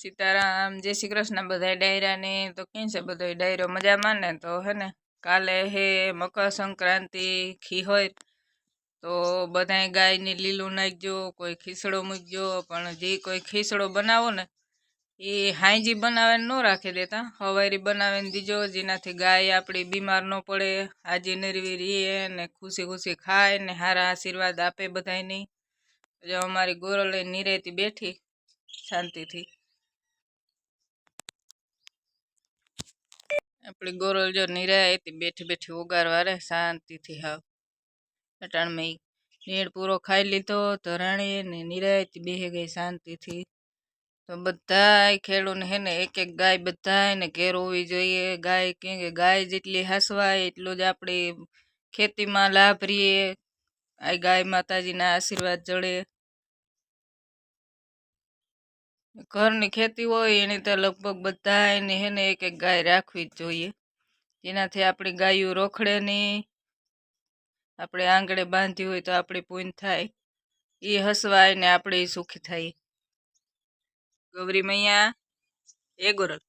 સીતારામ, જય શ્રી કૃષ્ણ બધા ડાયરાને તો કેમ છે બધો ડાયરો મજામાં ને? તો હે ને, કાલે હે મકર સંક્રાંતિ, ખી હોય. તો બધાય ગાયને લીલું નાખજો, કોઈ ખીસડો મૂકજો, પણ જે કોઈ ખીસડો બનાવો ને, એ હાંજી બનાવીને ન રાખી દેતા. હવારી બનાવીને દીજો, જેનાથી ગાય આપણી બીમાર ન પડે. હાજી નરવી રહીએ ને ખુશી ખુશી ખાય ને સારા આશીર્વાદ આપે બધાયને. જો અમારી ગોરલે નિરેતી બેઠી શાંતિથી. આપણી ગોરલ જો નિરાયતી બેઠી બેઠી ઉગારવા રે, શાંતિથી હાવ. અટાણ મેં નીર પૂરો ખાઈ લીધો, તો રાણીએ ને નિરાયતી બેહી ગઈ શાંતિથી. તો બધાય ખેડૂને હે ને એક એક ગાય બધાને ઘેર હોવી જોઈએ. ગાય કેમ કે ગાય જેટલી હસવાય એટલું જ આપણી ખેતીમાં લાભ રહીએ આ ગાય માતાજીના આશીર્વાદ જળે. ઘરની ખેતી હોય એની તો લગભગ બધાયને હે ને એક એક ગાય રાખવી જ જોઈએ. જેનાથી આપણી ગાયો રોખડે નહીં, આપણે આંગળે બાંધી હોય તો આપણી પૂન થાય. એ હસવાય ને આપણે સુખી થાય ગૌરી મૈયા, એ ગોરલ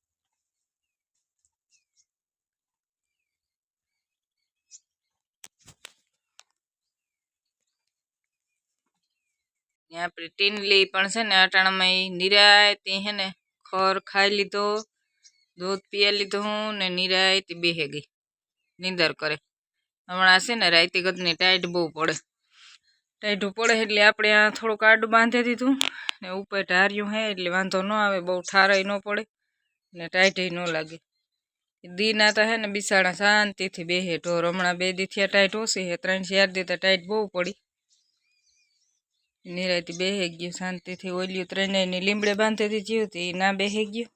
ને આપણે ટીનલી પણ છે ને અટાણામાં એ નિરાયતી હે ને ખર ખાઈ લીધો, દૂધ પીએ લીધું ને નિરાયતી બેહે ગઈ, નીંદર કરે. હમણાં છે ને રાયતી ગતની ટાઈટ બહુ પડે. ટાઈટું પડે એટલે આપણે આ થોડુંક આડું બાંધી દીધું ને ઉપર ઢાર્યું હે એટલે વાંધો ન આવે, બહુ ઠારાય ન પડે ને ટાઈટય ન લાગે. દીના તો હે ને બિસાડા શાંતિથી બેહે ઢોર. હમણાં બે દીથી ટાઈટ ઓછી હે, ત્રણ ચાર દી ટાઈટ બહુ પડી. નિરાયતી બેહી ગયું, શાંતિથી ઓલ્યું ત્રણેયની લીમડે બાંધેથી જીવ હતી એ ના બેહે ગયું.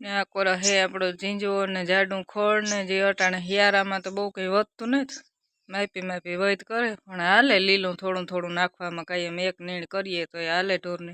ને આ કોરા હે આપણો ઝીંજો ને જાડું ખોળ ને જે અટાણે હિયારામાં તો બહુ કંઈ વધતું નથી. માપી માપી વૈદ કરે, પણ હાલે લીલું થોડું થોડું નાખવામાં કાંઈ એમ એક નીણ કરીએ તો એ હાલે ઢોરને.